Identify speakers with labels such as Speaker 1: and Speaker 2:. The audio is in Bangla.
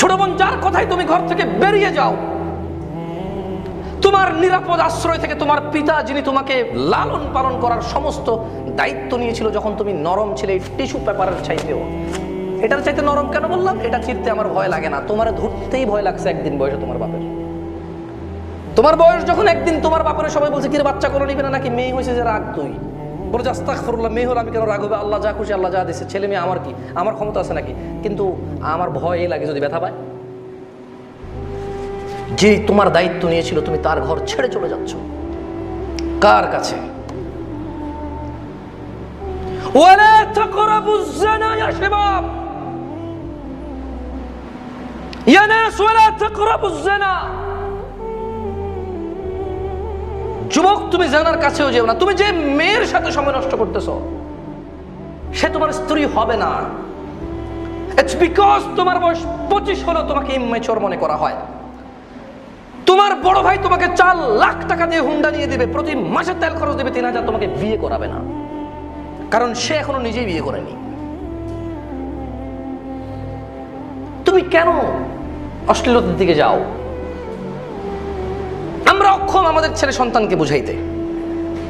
Speaker 1: ছোট বোন যার কথাই তুমি ঘর থেকে বেরিয়ে যাও, তোমার নিরাপদ আশ্রয় থেকে তোমার পিতা, যিনি তোমাকে লালন পালন করার সমস্ত দায়িত্ব নিয়েছিল যখন তুমি নরম ছিলে টিস্যু পেপারের চাইতেও। এটার চাইতে নরম কেন বললাম? এটা চিরতে আমার ভয় লাগে না। তোমার ধরতেই ভয় লাগছে একদিন বয়সে তোমার বাপের। তোমার বয়স যখন একদিন তোমার বাপের, সবাই বলছে কি বাচ্চা করে নিবে না, নাকি মেয়ে হয়েছে যে রাগ তুই? বলে যে মেয়ে হলে আমি কেন রাগ হবে? আল্লাহ যা খুশি আল্লাহ যা দিচ্ছে ছেলে মেয়ে আমার কি? আমার ক্ষমতা আছে নাকি? কিন্তু আমার ভয় এই লাগে যদি ব্যথা পায়। যে তোমার দায়িত্ব নিয়েছিল, তুমি তার ঘর ছেড়ে চলে যাচ্ছ। কার কাছে? ইয়া নাস ওয়ালা বুঝছে না যুবক, তুমি জানার কাছেও যেও না। তুমি যে মেয়ের সাথে সময় নষ্ট করতেছ, সে তোমার স্ত্রী হবে না। ইটস বিকজ তোমার বয়স পঁচিশ হলো তোমাকে ইমেচর মনে করা হয়। তোমার বড় ভাই তোমাকে চার লাখ টাকা দিয়ে হুন্ডা নিয়ে দেবে। প্রতি মাসে তেল খরচ দেবে, তিন হাজার তোমাকে বিয়ে করাবে না। কারণ সে এখনও নিজেই বিয়ে করেনি। তুমি কেন অশ্লীলতার দিকে যাও? অক্ষম আমাদের ছেলে সন্তানকে বুঝাইতে।